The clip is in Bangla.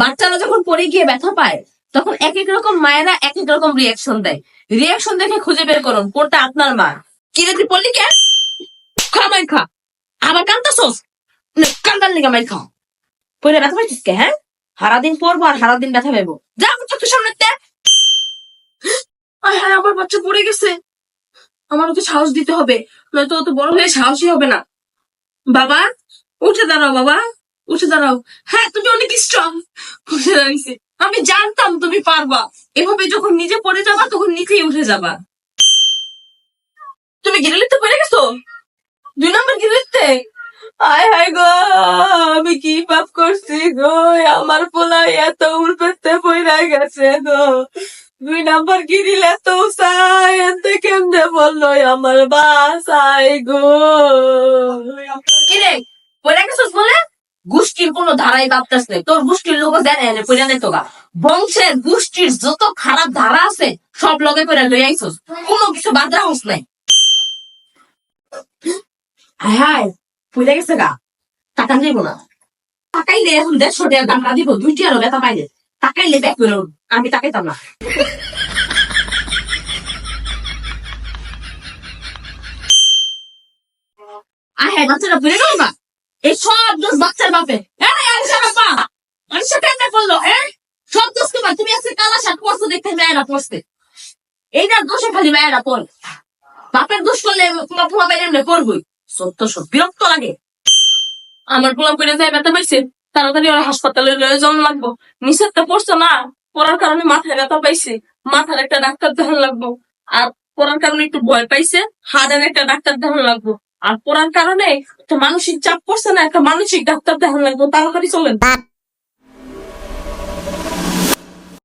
বাচ্চারা যখন পড়ে গিয়ে ব্যথা পায়, তখন এক এক রকম মায়েরা এক এক রকম রিয়াকশন দেয়। রিয়াকশন দেখে খুঁজে বের করুন, কোনটা আপনার মা? কি রে তুই পড়লি কে খা মাই খা। আবার কান্তাছোস কান্দার লিগা মাই খাও পরে ব্যথা পাইছিস কে হ্যাঁ? সারাদিন পরবো আর সারাদিন ব্যথা পাইবো। যা চোখের সামনে হ্যাঁ আমার বাচ্চা পড়ে গেছে। আমার ওকে সাহস দিতে হবে। নয়তো অত বড় হয়ে সাহসই হবে না। বাবা, উঠে দাঁড়াও বাবা। উঠে দাঁড়াও। হ্যাঁ তুমি অনেক স্ট্রং উঠে দাঁড়িয়েছে আমি জানতাম তুমি পারবা। এভাবে যখন নিজে পড়ে যাবা, তখন নিচেই উঠে যাবা। তুমি গিরিলিতে পড়ে গেছো? দুই নম্বর গিরিলিতে? আয়, হায় গো, আমি কি পাপ করছি গো? আমার পোলাই এত উল্পেতে পড়ে গেছে গো। দুই নাম্বার গিরিল এত উসাই এতে কেমনে বলল আমার বাসাই গো? কিরে পড়ে গেছিস বলে? কোনো ধারাই বাপতাস নেই। তোর গোষ্ঠীর লোক জানে এনে পড়ে নেই বংশের গোষ্ঠীর যত খারাপ ধারা আছে, সব লগে করে লই আইছস। কোনো কিছু বাদ রাখস নাই। হায় হায় পড়ে গেছে গা। টাকা না। এখন দাম দিব, দুইটি আরও পাইলে। টাকাইলে ব্যাক করে আমি টাকাইতাম না। হ্যাঁ বাচ্চারা পড়ে গেল না এই সব দোষ বাচ্চার বাপে। হ্যাঁ করল সব দোষ তুমি দেখতে দোষে বাপের দোষ করলে এমনি বিরক্ত আমার যায় পাইছে। তাড়াতাড়ি ওরা হাসপাতালে লয়ে যাওয়ান লাগবো। নিষেধ তো পড়ছে না? পড়ার কারণে মাথায় ব্যথা পাইছে। মাথার একটা ডাক্তার দেখান লাগবো। আর পড়ার কারণে একটু ভয় পাইছে। হাড়ের একটা ডাক্তার দেখান লাগবো। আর পড়ার কারণে একটা মানসিক চাপ পড়ছে না, একটা মানসিক ডাক্তার দেখান লাগবে, তাড়াতাড়ি চলেন।